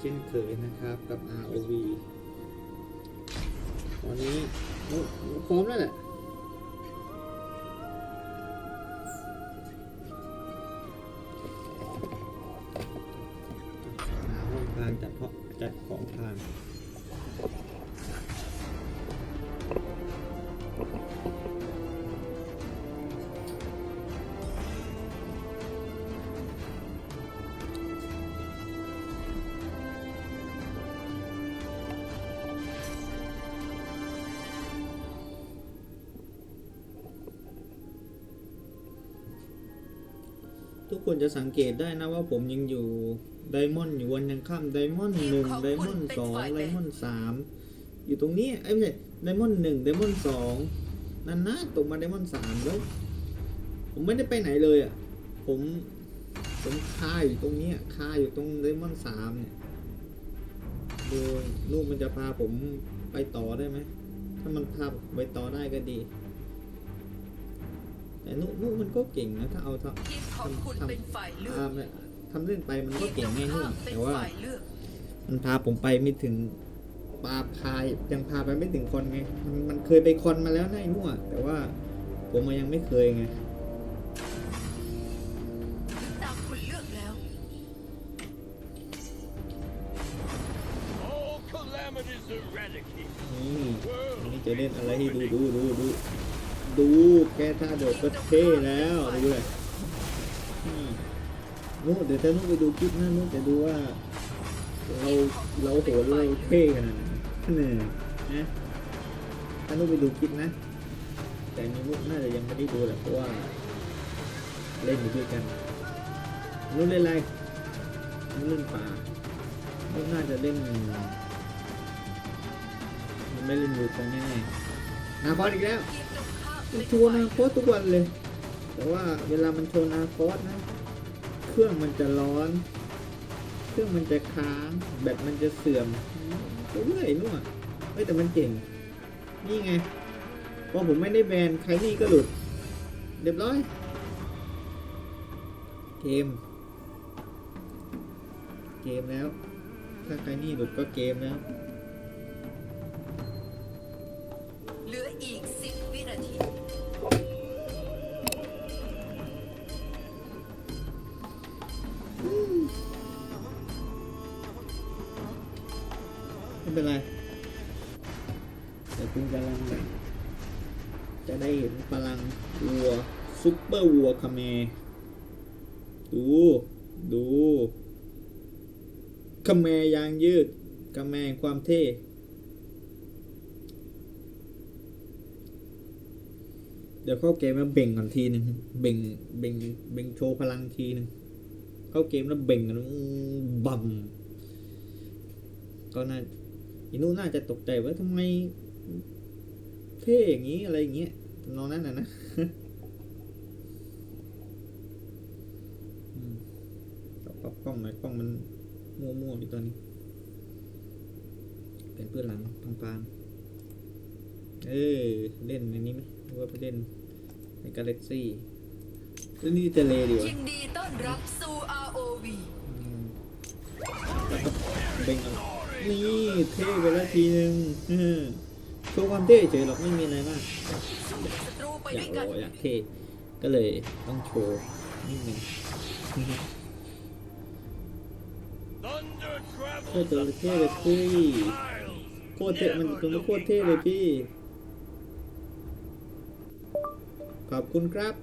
เช่นเคยนะครับกับ ROV ตอนนี้พร้อมแล้วแหละ ทุกคนจะสังเกตได้นะว่าผมยังอยู่ไดมอนด์อยู่วันยังค่ำไดมอนด์หนึ่งไดมอนด์สองไดมอนด์สามอยู่ตรงนี้ไอ้ยไม่ใช่ไดมอนด์หนึ่งไดมอนด์สองนั่นนะตกมาไดมอนด์สามแล้ว ผมไม่ได้ไปไหนเลยอะผมผมคาอยู่ตรงเนี้ยคาอยู่ตรงไดมอนด์สามเนี่ยดูลูกมันจะพาผมไปต่อได้ไหมถ้ามันพาผมไปต่อได้ก็ดี แต่นุนุมันก็เก่งนะถ้าเอาทำทีมของคุณเป็นฝ่ายเลือกอ่าเนี่ยทำเล่นไปมันก็ทีมเก่ตงรงแน่นุ่ข้ามมเป็นแต่ว่าฝ่ายเลือกมันพาผมไปไม่ถึงปาพายยังพาไปไม่ถึงคอนไงมันมันเคยไปคอนมาแล้วนะไอ้มั่วแต่ว่าผมมันยังไม่เคยไงถึงตามคุณเลือกแล้ว All calamities eradicated. นี่อันนี้จะเล่นอะไรให้ดูดูดูดู ดูแค่ท่าโดดก็เท่แล้วดูเลยอืมนู่นเดี๋ยวถ้านู่นไปดูคลิปนะนู่นจะดูว่า เราเราโหดเราเท่ขนาดไหนนี่นะถ้านู่นไปดูคลิปนะ แต่นี่นู่นน่าจะยังไม่ได้ดูแหละเพราะว่าเล่นอยู่ด้วยกันนู่นเล่นอะไรนู่นเล่นป่านู่นน่าจะเล่นมันไม่เล่นอยู่ตรงแน่ๆนาคอสอีกแล้ว มันโชว์นาคอสทุกวันเลย แต่ว่าเวลามันโชว์นาคอสนะ เครื่องมันจะร้อน เครื่องมันจะค้างแบตมันจะเสื่อมเรื่อยนู่นอะเฮ้ยแต่มันเก่ง นี่ไงพอผมไม่ได้แบนใครนี่ก็หลุดเรียบร้อย เกม เกมแล้ว ถ้าใครนี่หลุดก็เกมแล้ว คาเมดู ดูคาเมยางยืดคาเมความเท่ เดี๋ยวเข้าเกมแล้วเบ่งก่อนทีหนึ่งเบ่ง เบ่ง เบ่งโชว์พลังทีหนึ่งเข้าเกมแล้วเบ่งกันบัมก็น่าอีนู่นน่าจะตกใจว่าทำไมเท่อย่างนี้อะไรอย่างเงี้ยนองนั้นน่ะนะ อืมปรับก ล้องหน่อยกล้องมันมั่วๆอยู่ตอนนี้ เป็นเพื่อนหลังพังๆเอ้ยเล่นในนี้ไหมหรือว่าไปเล่นในกาแล็กซี่เล่นนี่เทเลดีกว่ายินดีต้อนรับสู่ ROV อืมแล้วก็เบ่งเอานี่เท่ไปแล้วทีนึงเออโชว์ความเท่เฉยหรอกไม่มีอะไรมากศัตรูไปอยาด้กวยโอกันอยากเท่ก็เลยต้องโชว์นิดนึง Thunder เพื่อ travels จรเข้เลยพี่โคตรเท่มัน never ตรงนี้โคตรเท่เลยพี่ ขอบคุณครับ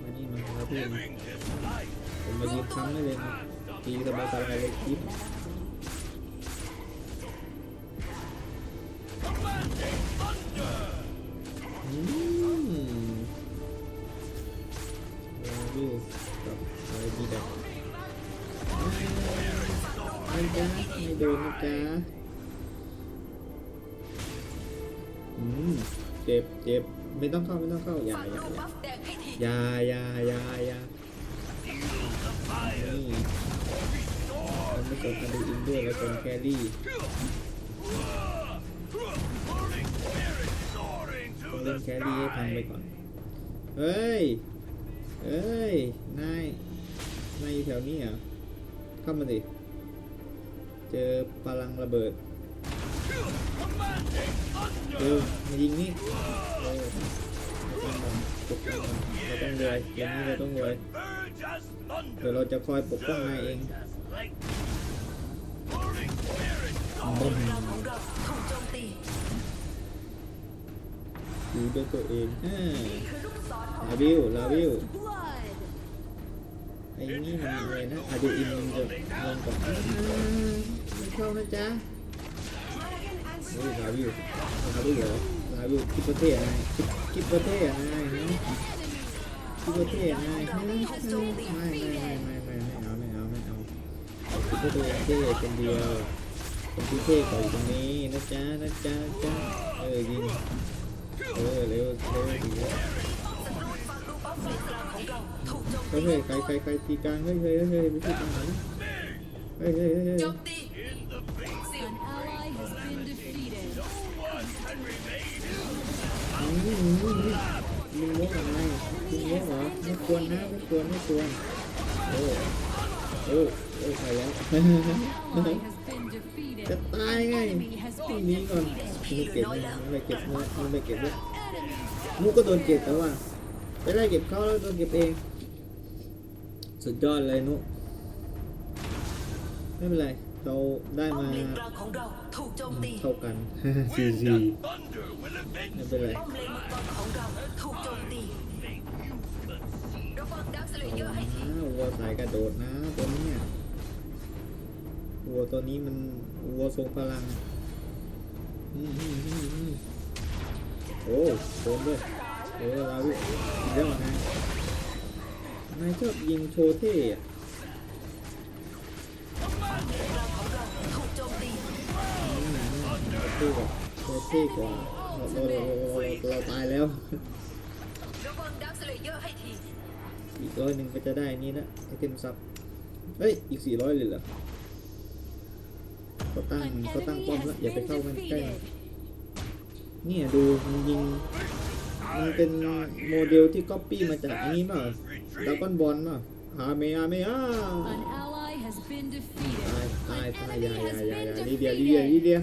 มานี่มาครับพี่ผมมายืนค้ำได้เลยนะตีสบายสบายๆเลยคลิปอืม เราดูกับอะไรดีแบบไม่จ้าไม่โดนนะจ๊ะอืมเจ็บเจ็บไม่ต้องเข้าไม่ต้องเข้าอย่าอย่าอย่าอย่าอย่าอย่ายานี่เราไม่สนกันดูอินด้วยเราสนแครี่ต้องเล่นแครี่ให้พังไปก่อน เฮ้ย เฮ้ย นาย นายอยู่แถวนี้เหรอ เข้ามาสิ เจอพลังระเบิดเร็ว thunder. มายิงนี่เออต้องมองปกป้องมันเราต้องรวยอย่างนี้เราต้องรวยเดี๋ยวเราจะคอยปกป้องนายเอง Surge as lightning. Roaring spirit. ป้อมเลนกลางของเราถูด้วยตัวเองอ่าลาวิวลาวิว ไอ้นี่มันอะไรนะอาดูอินมันจะลงก่อนอ่าไม่เข้านะจ๊ะเฮ้ยลาวิวลาวิวเหรอลาวิวคิดประเทศอะไรคิดคิดประเทศอะไรนะคิดประเทศอะไรนะไม่ไม่ไม่ไม่ไม่ไม่ไม่เอาไม่เอาไม่เอาคิดว่าตัวเองเท่คนเดียวคนที่เท่กว่าอยู่ตรงนี้นะจ๊ะนะจ๊ะนะจ๊ะเออยิงเออเร็วเร็วดี เฮ้ยเฮ้ยใครใครใครตีกลางเฮ้ยเฮ้ยเฮ้ยไม่ใช่ทหารนะเฮ้ยเฮ้ยเฮ้ยเฮ้ยมตี In the face. เสียงมอืมอืมลุงโมกอะไรลุงโมกเหรอไม่ควรนะไม่ควรไม่ควรโอ้โอ้โอ้ใครแล้วจะตายไงที่นี้ก่อนมึงเก็บนมึงไปเก็บนมึงไปเก็บด้วยมุกก็โดนเก็บแต่ว่า ไปไล่เก็บเขาแล้วโดนเก็บเอง สุดยอดเลยนุกไม่เป็นไร เราได้ป้อมมาเลนกลางของเราถูกโจมตีเท่ากันซี Wind ซี and thunder will avenge ไม่เป็นไรป้อมเลนมังกรของเราถูกโจมตี Make useless. ระวังดักสเลเยอร์ให้ทีนะวัวสายกระโดดนะตัวนี้เนี่ยวัวตัวนี้มันวัวทรงพลังอืมอืมอืมอืมโอ้โดนด้วย โอ้ลาวิอีกแล้วนะนายชอบยิงโชว์เท่อะเลนกลางของเราถูกโจมตีอืมเท่กว่าเท่กว่าเราเราเราตายแล้วอีกร้อยหนึ่งก็จะได้นี่นะไอเทมซับเฮ้ยอีกสี่ร้อยเลยเหรอเขาตั้งเขาตั้งป้อมแล้วอย่าไปเข้ามันใกล้เนี่ยดูมันยิง มันเป็นโมเดลที่ก๊อปปี้มาจากอันนี้เปล่าดากอนบอลเปล่าอาเมอาเมอา An ally has been defeated. ตายตายตาย An อย่า enemy อย่า has อย่าอย่า been ลีเดียลีเดียลี defeated. เดีย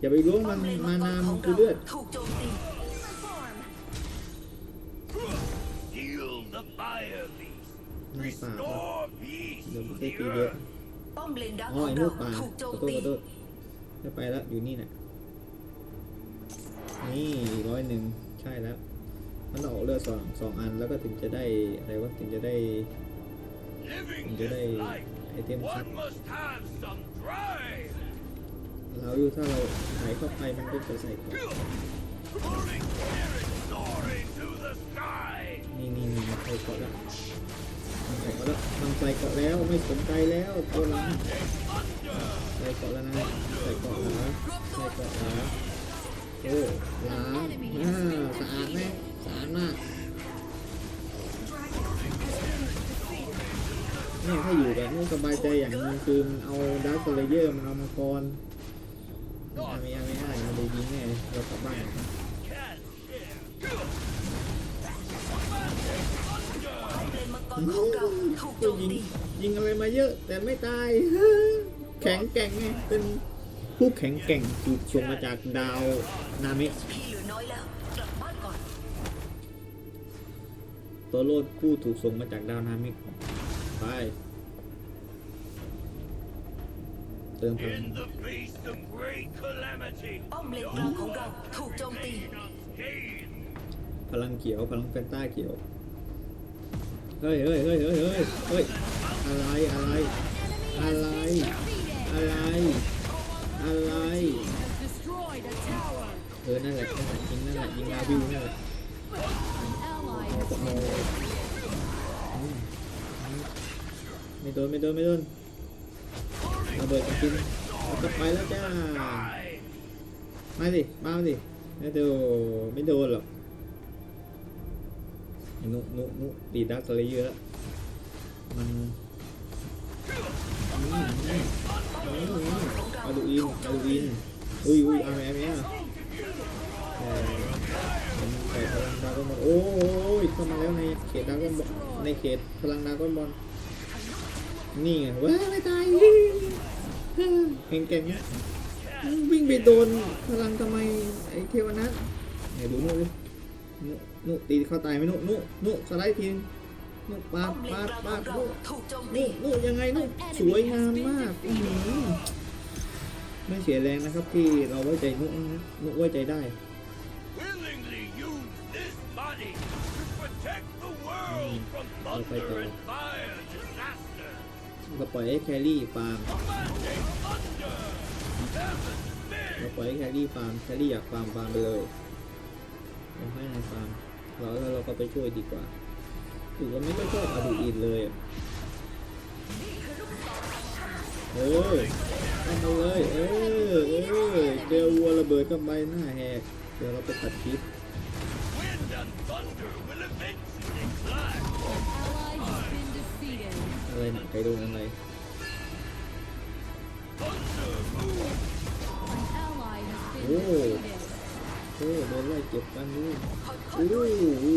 อย่าไปล้วงป้มัอนมเลนมามังกนารมของคือเราเลือดถูกโจมตี Heal the fire beast. ในป่าเปล่า Restore peace เดี๋ยว to ไม่ใช่ the ตีเยอะ earth. ป้อมเลนดักอ๋ขอองไอ้ลูเรากป่าถูกโจขอมโทษตีขอโทษไม่ไปแล้วอยู่นี่น่ะนี่ร้อยหนึ่งใช่แล้วมันออกเลือดสองสองอันแล้วก็ถึงจะได้อะไรวะถึงจะได้ Living ถึงจะได้ is life. ไอเทมซับ One must have some drive. เราอยู่ถ้าเราหายเข้าไปมันก็จะใส่ก่อน Roaring spirit soaring to the sky. นี่นี่นี่มันใส่เกาะแล้วมันใส่เกาะแล้วมันใส่เกาะแล้วไม่สนใจแล้วตัวหลัง Thunder. ใส่เกาะแล้วนะใส่เกาะเหรอใส่เกาะเหร อโอ้ล้างอ่าสะอาดไหมสะอาดมากนี่ถ้าอยู่แบบนี้สบายใจอย่างนึงคือเอาดาร์คเลเยอร์มันเอามังกรอาไม่เอาไม่ได้เราเลยยิงแน่เรากลับบ้านยิงยิงอะไรมาเยอะ แต่ไม่ตายแข็งแกร่งไงเป็น ผู้แข็งแกร่งถูกส่งมาจากดาวนามิพี่เหลือน้อยแล้วกลับบ้านก่อนตัวโลดผู้ถูกส่งมาจากดาวนามิกไปเติมพลัง In the face of great calamity. ป้อมเลนกลางของเราถูกโจมตี Unscathed. พลังเขียว พลังแฟนต้าเขียว เฮ้ยเฮ้ยเฮ้ยเฮ้ยเฮ้ยเฮ้ยอะไร อะไร อะไร อะไร อะไรเออนั่นแหละนั่นแหละยิงนั่นแหละยิงลาวิวนั่นแหละ An ally เอา has เอา been อืมไม่โดนไม่โดนไม่โดนระเบิดจริงๆจะไปแล้วจ้ามาสิมาสิไม่โดนไม่โดนหรอกนุนุนุตีดักสเลเยอร์แล้วมันอืมอืมอืมอืม กระดูอินกระดูอินอุ้ยอุ้ยเอาไหมเอาไหมอะเออมันใส่พลังดาวก็มาโอ้ยเข้ามาแล้วในเขตดราก้อนบอลในเขตพลังดราก้อนบอลนี่ไงว้าไม่ตายเก่งเก่งๆเนี่ยวิ่งไปโดนพลังทำไมไอ้เทวนัทเนี่ยดูนู่นดินุนุตีเข้าตายไหมนุนุนุสไลด์ทีนึงนุปาป้อดมเลนปาดกลางขปาอดงเรานุถูกโจมนุตีนุยังไงนุสวยงามมากอื้อหือ ไม่เสียแรงนะครับที่เราไว้ใจนุนะนุไว้ใจได้ willingly use this body to protect the world from thunder and fire disaster. เราปล่อยให้แครี่ฟาร์ม Commanding thunder, heaven เรา bid. ปล่อยให้แครี่ฟาร์มแครี่อยากฟาร์มฟาร์มไปเลยเราให้นายฟาร์มเราแล้วเราก็ไปช่วยดีกว่าถือว่าไม่ค่อยชอบอาดูอินเลยอะเออ ทำมาเลยเออเออเจอวัวระเบิดกับใบหน้าแหกเดี๋ยวเราไปตัดคลิปอะไรหนักใครโดนอะไรโอ้โหโดนไล่เก็บกันนี่ค่อยอู้ๆด้วยอู้อู้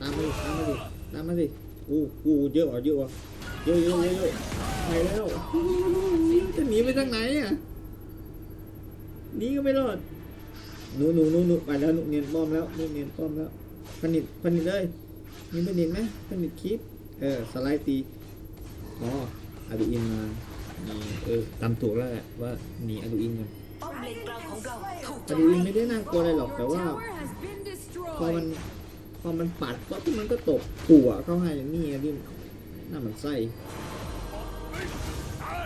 ตามมาดิตามมาดิตามมาดิอู้อู้เยอะอะเยอะอะเยอะเยอะเยอะ ไปแล้วจะหนีไปทางไหนอะหนีก็ไม่รอดหนูหนูหนูหนูไปแล้วหนูเนียนป้อมแล้วหนูเนียนป้อมแล้วผนิตผนิตเลยมีผนิตไหมผนิตคลิปเออสไลด์ตีอ๋ออาดูอินมานี่เออตามถูกแล้วแหละว่าหนีอาดูอินกันอมาออดูอินไม่ได้น่ากลัวอะไรหรอกแต่ว่าพอมันพอมันปัดก็มันก็ตกผัวเข้าให้นี่ไงพี่น่ามันไส้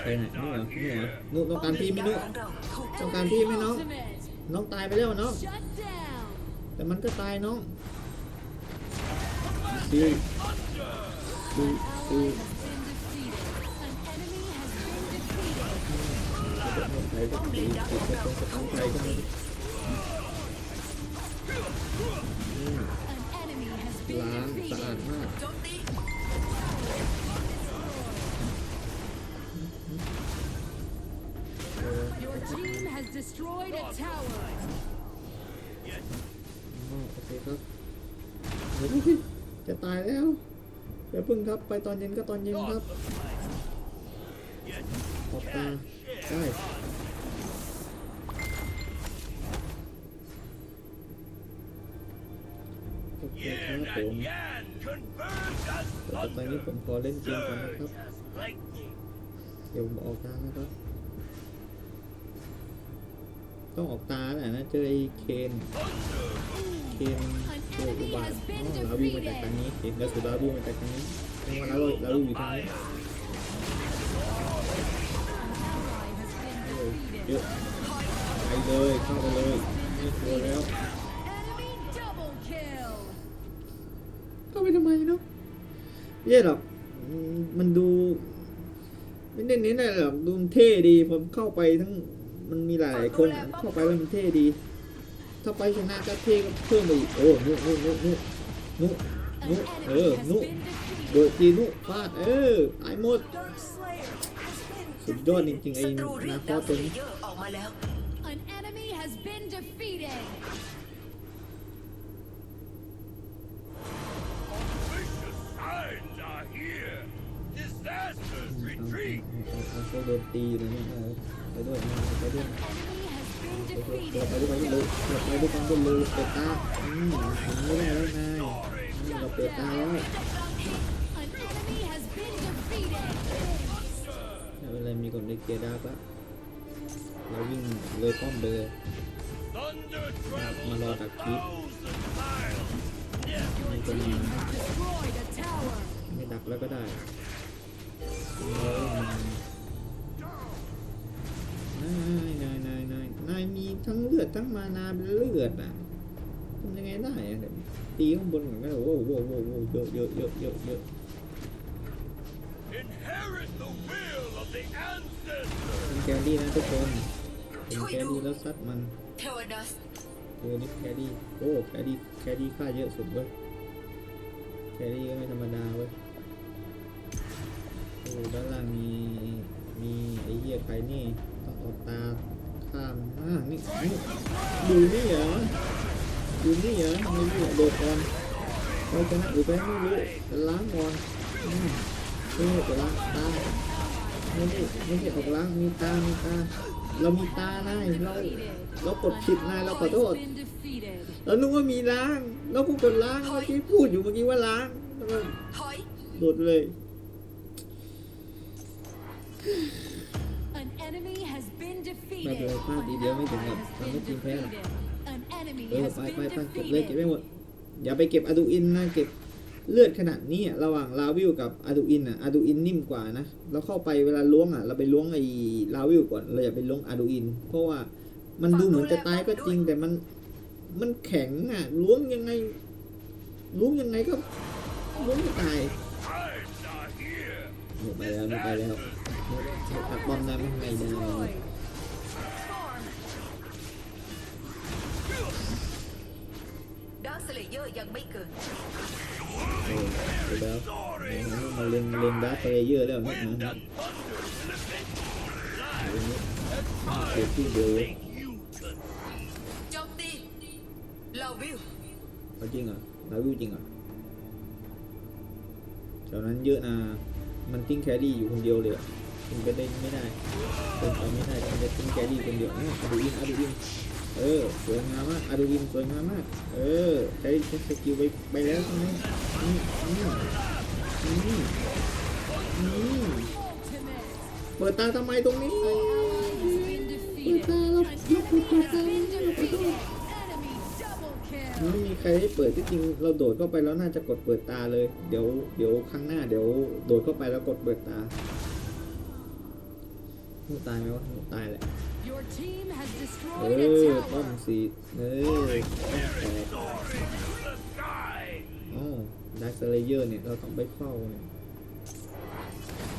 ไปไหนนี่เหรอนี่เหรอนุต้องการพี่ไหม่นุของเราถูกโจต้อมงการตีพี่ไหมน้อง Ultimate. น้องตายไปแล้วน้อง Shut down. แต่มันก็ตายน้องซิวซิวซิว Ally has been defeated. An enemy has been defeated. ใครก็ตีติดกับตรงสตันใครก็ไม่รู้อืม An enemy has been ล้างสะอาด defeated. มาก โจมตี เออ Your team has destroyed a tower. โอเคครับเฮ้ยจะตายแล้วอย่าพึ่งครับไปตอนเย็นก็ตอนเย็นครับขออกตาได้โอเคครับผมแต่ตอนนี้ผมขอเล่นเกมก่อนนะครับ เดี๋ยวผมออกตานะครับ ต้องออกตาแหละนะเจอไอ้เคนเคนโออุบาทอ๋อลาวิวมาจากทางนี้เห็นแล้วสุดลาวิวมาจากทางนี้ไม่ว่าลาวิวลาวิวอยู่ทางนี้เยอะไปเลยเข้าไปเลยไม่กลัวแล้วเข้าไปทำไมเนาะไม่หรอกมันดูไม่ได้เน้นอะไรหรอกดูเท่ดีผมเข้าไปทั้ง มันมีหลายๆคนอะเข้าไปแล้วมันเท่ดี ถ้าไปชนะก็เท่ก็เพิ่มไปอีกโอ้นุนุนุนุนุ An นุเอ enemy อ has นุ been โด defeated. ดทีนุฟาดเออตายหมดสุดยอดจริงๆไอ้ศัตรูเรียนากคดาอวตัวเลนี้เยอร์ออกมาแล้ว An enemy has been defeated. Vicious signs are here. Disasters เอา retreat. เอาเอาเขาโดนตีอยู่นะเนี่ย เอาไปด้วยเอาไปด้วย Enemy has been เราไปด้วยกันเลยเราไปด้วยกันก็เลยเปิดตาอืมไม่ได้แล้วนายเราเปิดตาแล้ว An enemy has been defeated. ไรมีคนในเกียร์ดาบละเราวิ่งเลยป้อมไปเลย Thunder Mà lo travels đặc a biệt. thousand miles. Yet มีคนมา Destroyed a tower. ไม่ดักแล้วก็ได้ายนายนายนายนายมีทั้งเลือดทั้งมานาเป็นเลือดอะทำยังไงได้อะตีข้างบนก่อนก็ได้โอ้โหโอ้โหโอ้โหเยอะเยอะเยอะเยอะเยอะ inherit the will of the เป็น ancestors. แครี่นะทุกคนเป็นแครี่แล้วซัดมันเทวดัสโอ้นี่แครี่โอ้แครี่แครี่ค่าเยอะสุดเว้ยแครี่ก็ไม่ธรรมดาเว้ยโอ้ด้านล่างมีมีไอ้เหี้ยใครนี่ ต้องออกตาข้ามอ่านี่นี่ดูนี่เหรอดูนี่เหรอทำไมไม่โดดก่อนใครชนะหรือแพ้ไม่รู้ล้างก่อนอืมไม่ใช่แต่ล้างตาไม่ใช่ไม่ใช่ออกล้างมีตา มีตา เรามีตานายเราเรากดผิดนายเราขอโทษเรานึกว่ามีล้างเราพูดกดล้างเมื่อกี้พูดอยู่เมื่อกี้ว่าล้างโดดเลย An enemy has been ไม่ defeated. เป็นไรพลาดทีเดียวไม่ถึงกับทำให้ทีมแพ้หรอก An enemy เออ has ไปไป been ไปเก็บเลยเก็บ defeated. ไม่หมด อย่าไปเก็บอะดูอินนะ เก็บเลือดขนาดนี้อะระหว่างลาวิลกับอะดูอินอะอะดูอินนิ่มกว่านะ เราเข้าไปเวลาล้วงอะ เราไปล้วงไอ้ลาวิลก่อน เราอย่าไปล้วงอะดูอิน เพราะว่ามันดูเหมือนจะตายก็จริงแต่มันมันแข็งอะล้วงยังไงล้วงยังไงก็ล้วงไม่ตาย I'm not here. หมดไปแล้วหมดไปแล้วหมดหมดตัดบอลได้ไม่ไงได้ดาร์สเลเยอร์ยังไม่เกิดเออเดี๋ยวแล้วมาเล็งเล็งดาร์คเลเยอร์แล้วนะนะเดี๋ยวนี้เกิดที่เดียว You to โจมตีลาวิลจริงเหรอลาวิวจริงเหรอแถวนั้นเยอะนะ มันทิ้งแครี่อยู่คนเดียวเลยอะมันไปได้ไม่ได้เป็นไปไม่ได้มันจะทิ้งแครี่คนเดียวนะอะดูอินอะดูอินเออสวยงามมากอะดูอินสวยงามมาก เออใช้ใช้สกิลไปไปแล้วใช่ไหมอืมอืมอืมอืมเปิดตาทำไมตรงนี้เปิดตาเรา An เราเปิดตาเราเปิดตา ไม่มีใครให้เปิดที่จริงเราโดดเข้าไปแล้วน่าจะกดเปิดตาเลย เดี๋ยวเดี๋ยวครั้งหน้าเดี๋ยวโดดเข้าไปแล้วกดเปิดตาหนูตายไหมวะหนูตายแหละ Your team has เอ destroyed a อต้อ tower. งสีเออต้องแตก the sky. อ๋อดักสเลเยอร์เนี่ยเราต้องไปเฝ้าเนี่ย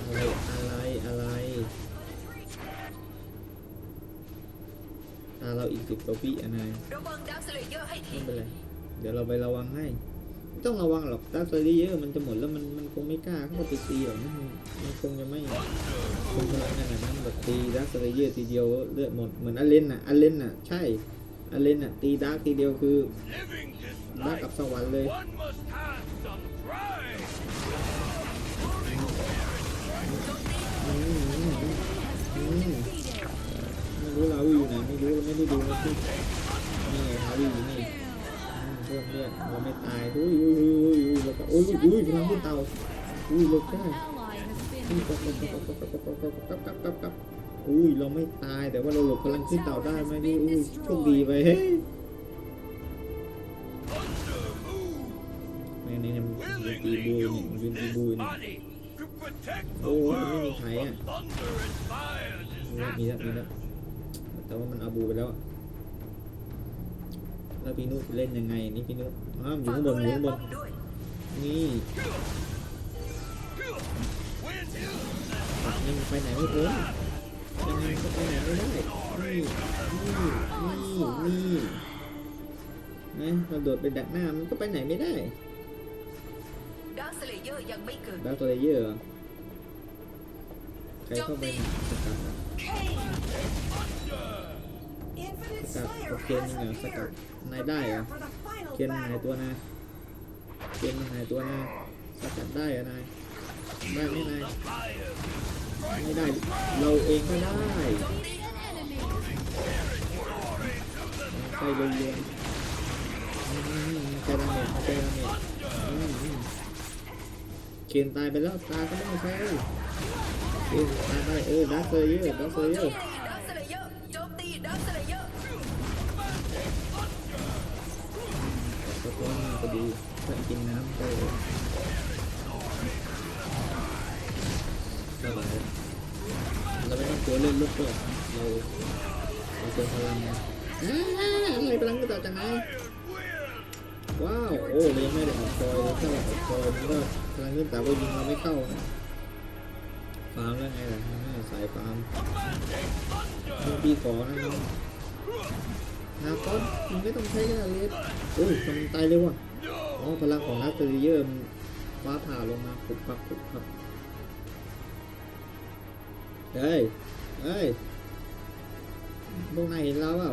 อะไรอะไรอะไร ตาเราอีกสิบกว่าปีอะนายระวังดาร์คสเลเยอร์ให้ทีไม่เป็นไรเดี๋ยวเราไประวังให้ไม่ต้องระวังหรอกดักเซอรี่เยอะมันจะหมดแล้วมันมันคงไม่กล้าเข้าไปตีหรอกนะมันมันคงจะไม่คงพลังขนาดนั้นแบบตีดักเซอรี่เยอะทีเดียวเลือดหมดเหมือนอเลนน่ะอเลนน่ะใช่อเลนน่ะตีดักทีเดียวคือ Living this ดัก life, กับสวรรค์เลย รู้เราอยู่ไหนไม่รู้เราไม่ได้ดูนะที่นี่ไงเราอยู่นี่เพื่อนเพื่อนเราไม่ตายอุ้ยอุ้ยอุ้ยอุ้ยแล้วก็อุ้ยอุ้ยพลังขึ้นเตาอุ้ยลงได้อุ้ยเราไม่ตายแต่ว่าเราหลบพลังขึ้นเต่าได้ไหมนี่อุ้ยโชคดีไปเฮ้ยนี่นี่มันเป็นตีบูนี่มันเป็นตีบูนี่ body to protect the Oh, world ini from kaya. thunder and fire มีแล้วมีแล้ว แต่ว่ามันเอาบูไปแล้วอะแล้วพี่นุชเล่นยังไงนี่พี่นุชอ้าวอยู่ฝากข้างบดูนอแลยู่ข้างบป้อนมด้วยนี่ When you ยังไปไหนไม่พ้นยังไงก็ไปไหนไม่ได้นี่นี่นี่นี่นะเราโดดไปดักหน้ามันก็ไปไหนไม่ได้ดาร์คสเลเยอร์ยังไม่เกิดดาวตัวเลเยอร์เหรอใครเข้าไปสกัดอะส กัดกับเคนยังไงสกัดนายได้เหรอเคนนายตัวนายเคนนายตัวนายสกัดได้เหรอนายได้ไหมนายไม่ได้เราเองก็ได้ใครเลยเยนใครดาเมจใครดาเมจอืมอืมเคนตายไปแล้วตาก็ไม่ใช่ เคนตายไปเออดักเซอร์เยอร์ดักเซเยอร์ดาต้อนมาพอดีเพื่อนกินน้ำไปเลยสบายเราไม่ต้องกลัวเล่นลูกเปิดเราเราเติมพลังไงอ่าอะไรพลังก็ต่อจากไหนว้าว โอ้เรายังไม่ได้ออกคอยเลยถ้าออกคอยมันก็พลังขึ้นแต่ว่ายิงเราไม่เข้านะ ฟาร์มแล้วไงล่ะสายฟาร์มมึงปีขอนะนาคอสมึงไม่ต้องใช้กระเลสโอ้ยทำตายเร็วอะอ๋อพลังของนักเตอร์เยอร์มันฟ้าผ่าลงมาปุบปับปุบปับเฮ้ยเฮ้ยพวกนายเห็นเราเปล่า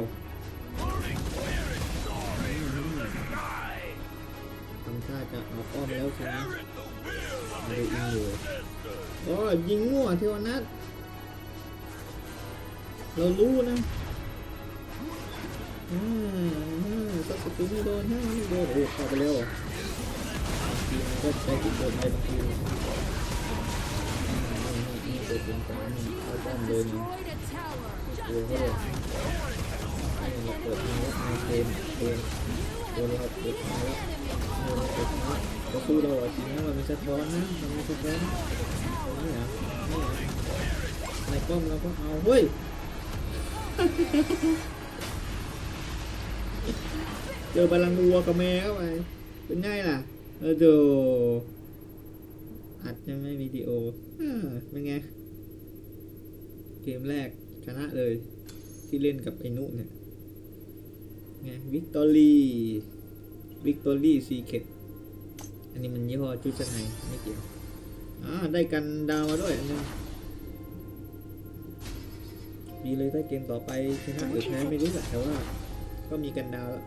ทำท่าจะเอาป้อมแล้วใช่ไหม Inherit the will of ดูอิงอยู่ ancestors. โอ้ยิงมั่วเทวนัทเรารู้นะอ่าสักสกิลไม่โดนฮะไม่โดนโอ้เข้าไปเร็วทีมันก็ใช้ติดโดไปบางทีนี่นี่นี่ตัวเป็นกลางนี่เข้าป้อมเลยนี่ Destroyed a tower. ตัว Shut เลย down. นี่เราเปิดมาแล้วในเกมเกมตัวเราเปิดมาแล้ว เราเปิดมาก็สู้เราอะจริงนะเรามีสะท้อนนะเรามีสะท้อนนี่เหรอนี่เหรอในป้อมเราก็เอาเฮ้ยเจอพลังวัวกับแมวเข้าไปเป็นไงล่ะเออโดอัดยังไม่วิดีโอเป็นไง เกมแรกชนะเลย ที่เล่นกับไอ้นุเนี่ยไงวิกตอรี่ วิกตอรี่ซีเคดอันนี้มันยี่ห้อชุดชั้นในไม่เกี่ยวอ่าได้กันดาวมาด้วยอันนึงดีเลยถ้าเกมต่อไปชนะหรือแพ้ไม่รู้แหละแต่ว่าก็มีกันดาวแล้ว